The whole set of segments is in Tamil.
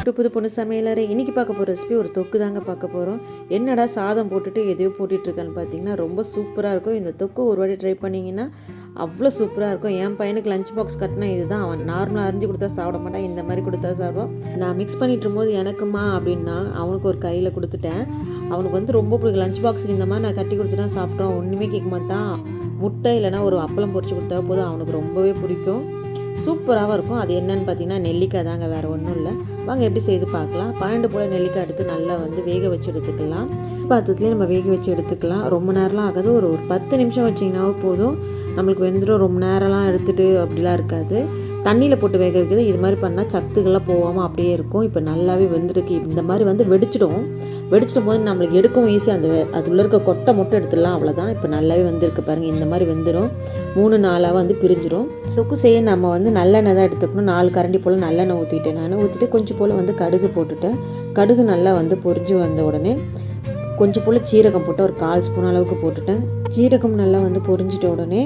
புது புது பொண்ணு சமையலறை. இன்றைக்கி பார்க்க போகிற ரெசிபி ஒரு தொக்கு தாங்க பார்க்க போகிறோம் என்னடா சாதம் போட்டுட்டு எதையோ போட்டுட்ருக்கேன்னு பார்த்தீங்கன்னா ரொம்ப சூப்பராக இருக்கும். இந்த தொக்கு ஒரு வாட்டி ட்ரை பண்ணிங்கன்னா அவ்வளோ சூப்பராக இருக்கும். என் பையனுக்கு லஞ்ச் பாக்ஸ் கட்டினா இதுதான். அவன் நார்மலாக அரிஞ்சு கொடுத்தா சாப்பிட மாட்டான். இந்த மாதிரி கொடுத்தா சாப்பிடுவான். நான் மிக்ஸ் பண்ணிட்டு இருக்கும்போது எனக்குமா அப்படின்னா அவனுக்கு ஒரு கையில் கொடுத்துட்டேன். அவனுக்கு வந்து ரொம்ப பிடிக்கும். லஞ்ச் பாக்ஸுக்கு இந்த மாதிரி நான் கட்டி கொடுத்துட்டா சாப்பிட்டோம் ஒன்றுமே கேட்க மாட்டான். முட்டை இல்லைன்னா ஒரு அப்பளம் பொறிச்சு கொடுத்தா போதும். அவனுக்கு ரொம்பவே பிடிக்கும். சூப்பராகவும் இருக்கும். அது என்னன்னு பார்த்தீங்கன்னா நெல்லிக்காய் தாங்க வேறு ஒன்றும் இல்லை. வாங்க எப்படி செய்து பார்க்கலாம். பன்னெண்டு போல் நெல்லிக்காய் எடுத்து நல்லா வந்து வேக வச்சு எடுத்துக்கலாம். பாத்திரத்துலேயே நம்ம வேக வச்சு எடுத்துக்கலாம். ரொம்ப நேரம்லாம் ஆகாது. ஒரு ஒரு பத்து நிமிஷம் வச்சிங்கனாவே போதும். நம்மளுக்கு வெந்துடும். ரொம்ப நேரம்லாம் எடுத்துகிட்டு அப்படிலாம் இருக்காது. தண்ணியில் போட்டு வேக வைக்கிறது. இது மாதிரி பண்ணால் சத்துக்கள்லாம் போகாமல் அப்படியே இருக்கும். இப்போ நல்லாவே வெந்துருக்கு. இந்த மாதிரி வந்து வெடிச்சிடும். வெடிச்சிடும் போது நம்மளுக்கு எடுக்கவும் ஈஸி அந்த அது உள்ளே இருக்க கொட்டை மட்டும் எடுத்துடலாம் அவ்வளோதான் இப்போ நல்லாவே வந்திருக்கு பாருங்கள் இந்த மாதிரி வெந்துடும் மூணு நாளாக வந்து பிரிஞ்சிடும் தொக்கு செய்ய நம்ம வந்து நல்லெண்ணெய் தான் எடுத்துக்கணும். நாலு கரண்டி போல் நல்லெண்ணெய் ஊற்றிட்டேன் நான். ஊற்றிட்டு கொஞ்சம் போல் வந்து கடுகு போட்டுட்டேன். கடுகு நல்லா வந்து பொரிஞ்சு வந்த உடனே கொஞ்சம் போல் சீரகம் போட்டு ஒரு கால் ஸ்பூன் அளவுக்கு போட்டுட்டேன். சீரகம் நல்லா வந்து பொரிஞ்சிட்ட உடனே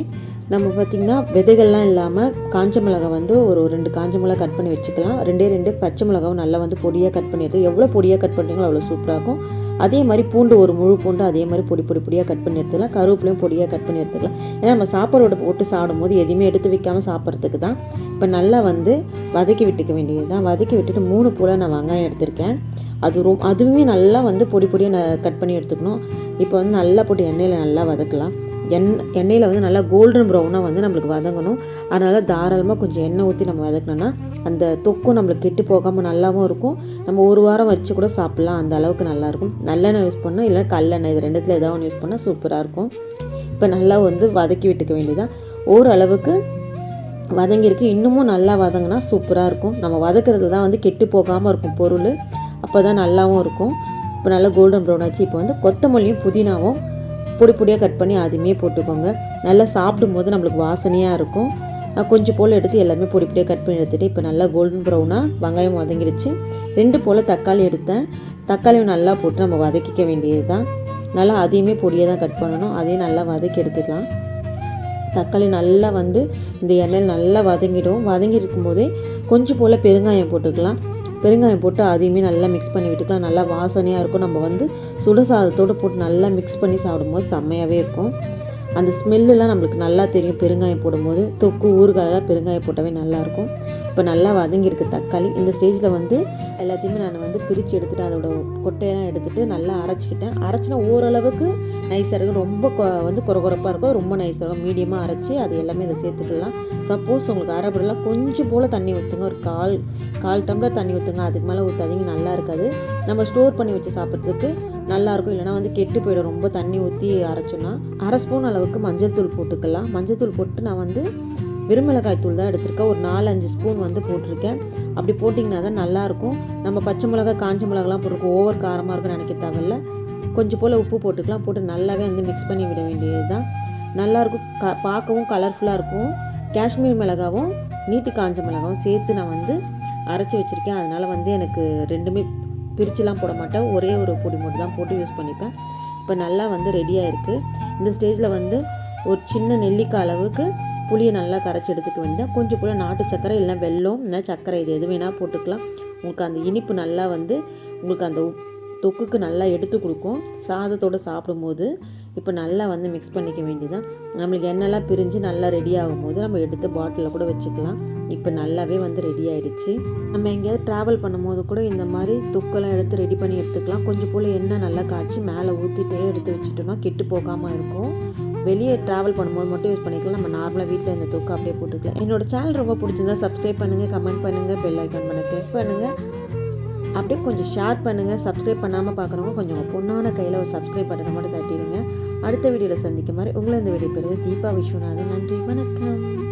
நம்ம பார்த்திங்கன்னா விதைகள்லாம் இல்லாமல் காஞ்ச மிளகா வந்து ஒரு ரெண்டு காஞ்ச மிளகா கட் பண்ணி வச்சுக்கலாம். ரெண்டே ரெண்டு பச்சை மிளகாவும் நல்லா வந்து பொடியாக கட் பண்ணி எவ்வளோ பொடியாக கட் பண்ணுறீங்களோ அவ்வளோ சூப்பராக இருக்கும். அதே மாதிரி பூண்டு ஒரு முழு பூண்டு அதே மாதிரி பொடி பொடி பொடியாக கட் பண்ணி எடுத்துக்கலாம். கருவேப்பிலையும் பொடியாக கட் பண்ணி எடுத்துக்கலாம். ஏன்னா நம்ம சாப்பாடோட போட்டு சாப்பிடும்போது எதுவுமே எடுத்து வைக்காமல் சாப்பிட்றதுக்கு தான் இப்போ நல்லா வந்து வதக்கி விட்டுக்க வேண்டியது தான். வதக்கி விட்டுட்டு மூணு போல் நான் வெங்காயம் எடுத்திருக்கேன். அது ரொம் அதுவுமே நல்லா வந்து பொடி பொடியாக நான் கட் பண்ணி எடுத்துக்கணும். இப்போ வந்து நல்லா போட்டு எண்ணெயில் நல்லா வதக்கலாம். எண் எண்ணெயில் வந்து நல்லா கோல்டன் ப்ரௌனாக வந்து நம்மளுக்கு வதங்கணும். அதனால தாராளமாக கொஞ்சம் எண்ணெய் ஊற்றி நம்ம வதக்கினோன்னா அந்த தொக்கும் நம்மளுக்கு கெட்டு போகாமல் நல்லாவும் இருக்கும். நம்ம ஒரு வாரம் வச்சு கூட சாப்பிட்லாம். அந்த அளவுக்கு நல்லாயிருக்கும். நல்லெண்ணெய் யூஸ் பண்ணோம் இல்லைன்னா கல்லெண்ணெய் இது ரெண்டுத்தில் ஏதாவது ஒன்று யூஸ் பண்ணால் சூப்பராக இருக்கும். இப்போ நல்லா வந்து வதக்கி விட்டுக்க வேண்டியதான் ஓரளவுக்கு வதங்கியிருக்கு. இன்னமும் நல்லா வதங்கினா சூப்பராக இருக்கும். நம்ம வதக்கிறது தான் வந்து கெட்டு போகாமல் இருக்கும் பொருள். அப்போ தான் நல்லாவும் இருக்கும். இப்போ நல்லா கோல்டன் ப்ரௌன் ஆச்சு. இப்போ வந்து கொத்தமல்லியும் புதினாவும் பொடி பொடியாக கட் பண்ணி அதுவுமே போட்டுக்கோங்க. நல்லா சாப்பிடும் போது நம்மளுக்கு வாசனையாக இருக்கும். கொஞ்சம் போல் எடுத்து எல்லாமே பொடி பொடியாக கட் பண்ணி எடுத்துகிட்டு இப்போ நல்லா கோல்டன் ப்ரௌனாக வெங்காயம் வதங்கிடுச்சு. ரெண்டு போல் தக்காளி எடுத்தேன். தக்காளியும் நல்லா போட்டு நம்ம வதக்கிக்க வேண்டியது தான் நல்லா அதையுமே பொடியாக தான் கட் பண்ணணும். அதையும் நல்லா வதக்கி எடுத்துக்கலாம். தக்காளி நல்லா வந்து இந்த எண்ணெயில் நல்லா வதங்கிடும். வதங்கி இருக்கும்போதே கொஞ்சம் போல் பெருங்காயம் போட்டுக்கலாம். பெருங்காயம் போட்டு அதையுமே நல்லா மிக்ஸ் பண்ணி விட்டுக்கலாம். நல்லா வாசனையாக இருக்கும். நம்ம வந்து சுட சாதத்தோடு போட்டு நல்லா மிக்ஸ் பண்ணி சாப்பிடும்போது செம்மையாகவே இருக்கும். அந்த ஸ்மெல்லுலாம் நம்மளுக்கு நல்லா தெரியும். பெருங்காயம் போடும்போது தொக்கு ஊறுகாயெல்லாம் பெருங்காயம் போட்டாவே நல்லாயிருக்கும் இப்போ நல்லா வதங்கியிருக்கு தக்காளி. இந்த ஸ்டேஜில் வந்து எல்லாத்தையுமே நான் வந்து பிரித்து எடுத்துகிட்டு அதோட கொட்டையெல்லாம் எடுத்துகிட்டு நல்லா அரைச்சிக்கிட்டேன். அரைச்சினா ஓரளவுக்கு நைஸாக இருக்கும். ரொம்ப கொ வந்து குறகுறப்பாக இருக்கும். ரொம்ப நைஸாக இருக்கும். மீடியமாக அரைச்சி அது எல்லாமே இதை சேர்த்துக்கலாம். சப்போஸ் உங்களுக்கு அரைப்படலாம் கொஞ்சம் போல் தண்ணி ஊற்றுங்க ஒரு கால் கால் டம்ளர் தண்ணி ஊற்றுங்க அதுக்கு மேலே ஊற்றாதீங்க நல்லா இருக்காது. நம்ம ஸ்டோர் பண்ணி வச்சு சாப்பிட்றதுக்கு நல்லாயிருக்கும் இல்லைனா வந்து கெட்டு போயிடும். ரொம்ப தண்ணி ஊற்றி அரைச்சோன்னா அரை ஸ்பூன் அளவுக்கு மஞ்சள் தூள் போட்டுக்கலாம். மஞ்சள் தூள் போட்டு நான் வந்து வெறுமிளகாய் தூள் தான் எடுத்திருக்கேன். ஒரு நாலு அஞ்சு ஸ்பூன் வந்து போட்டிருக்கேன். அப்படி போட்டிங்கன்னா தான் நல்லாயிருக்கும். நம்ம பச்சை மிளகாய் காஞ்ச மிளகாலாம் போட்டிருக்கோம். ஓவர் காரமாக இருக்குன்னு நினைக்க தேவையில்ல. கொஞ்சம் போல் உப்பு போட்டுக்கலாம். போட்டு நல்லாவே வந்து மிக்ஸ் பண்ணி விட வேண்டியது தான் நல்லாயிருக்கும். க பார்க்கவும் கலர்ஃபுல்லாக இருக்கும். காஷ்மீர் மிளகாவும் நீட்டு காஞ்ச மிளகாவும் சேர்த்து நான் வந்து அரைச்சி வச்சுருக்கேன். அதனால் வந்து எனக்கு ரெண்டுமே பிரிச்சுலாம் போட மாட்டேன். ஒரே ஒரு பொடி மட்டும் தான் போட்டு யூஸ் பண்ணிப்பேன். இப்போ நல்லா வந்து ரெடியாக இருக்குது இந்த ஸ்டேஜில் வந்து ஒரு சின்ன நெல்லிக்காய் அளவுக்கு புளியை நல்லா கரைச்சி எடுத்துக்க வேண்டியது கொஞ்சம் போல் நாட்டு சர்க்கரை இல்லைன்னா வெல்லம் இல்லை சர்க்கரை இது எது வேணால் போட்டுக்கலாம். உங்களுக்கு அந்த இனிப்பு நல்லா வந்து உங்களுக்கு அந்த தொக்குக்கு நல்லா எடுத்து கொடுக்கும். சாதத்தோடு சாப்பிடும்போது இப்போ நல்லா வந்து மிக்ஸ் பண்ணிக்க வேண்டியதான் நம்மளுக்கு எண்ணெய்லாம் பிரிஞ்சு நல்லா ரெடி ஆகும்போது நம்ம எடுத்து பாட்டிலில் கூட வச்சுக்கலாம். இப்போ நல்லாவே வந்து ரெடி ஆகிடுச்சு நம்ம எங்கேயாவது ட்ராவல் பண்ணும்போது கூட இந்த மாதிரி தொக்கெல்லாம் எடுத்து ரெடி பண்ணி எடுத்துக்கலாம். கொஞ்சம் போல் எண்ணெய் நல்லா காய்ச்சி மேலே ஊற்றிட்டே எடுத்து வச்சுட்டோம்னா கெட்டு போகாமல் இருக்கும். வெளியே ட்ராவல் பண்ணும்போது மட்டும் யூஸ் பண்ணிக்கலாம். நம்ம நார்மலாக வீட்டில் இந்த தூக்கம் அப்படியே போட்டுக்கலாம். என்னோட சேனல் ரொம்ப பிடிச்சிருந்தா சப்ஸ்கிரைப் பண்ணுங்கள் கமெண்ட் பண்ணுங்கள் பெல் ஐக்கான் பண்ண கிளிக் பண்ணுங்கள் அப்படியே கொஞ்சம் ஷேர் பண்ணுங்கள் சப்ஸ்கிரைப் பண்ணாமல் பார்க்குறவங்க கொஞ்சம் பொண்ணான கையில் ஒரு சப்ஸ்கிரைப் பட்டனை மட்டும் தட்டிடுங்க. அடுத்த வீடியோவில் சந்திக்க மாதிரி உங்களை இந்த வீடியோ பெறுவது தீபா விஸ்வநாதன். நன்றி வணக்கம்.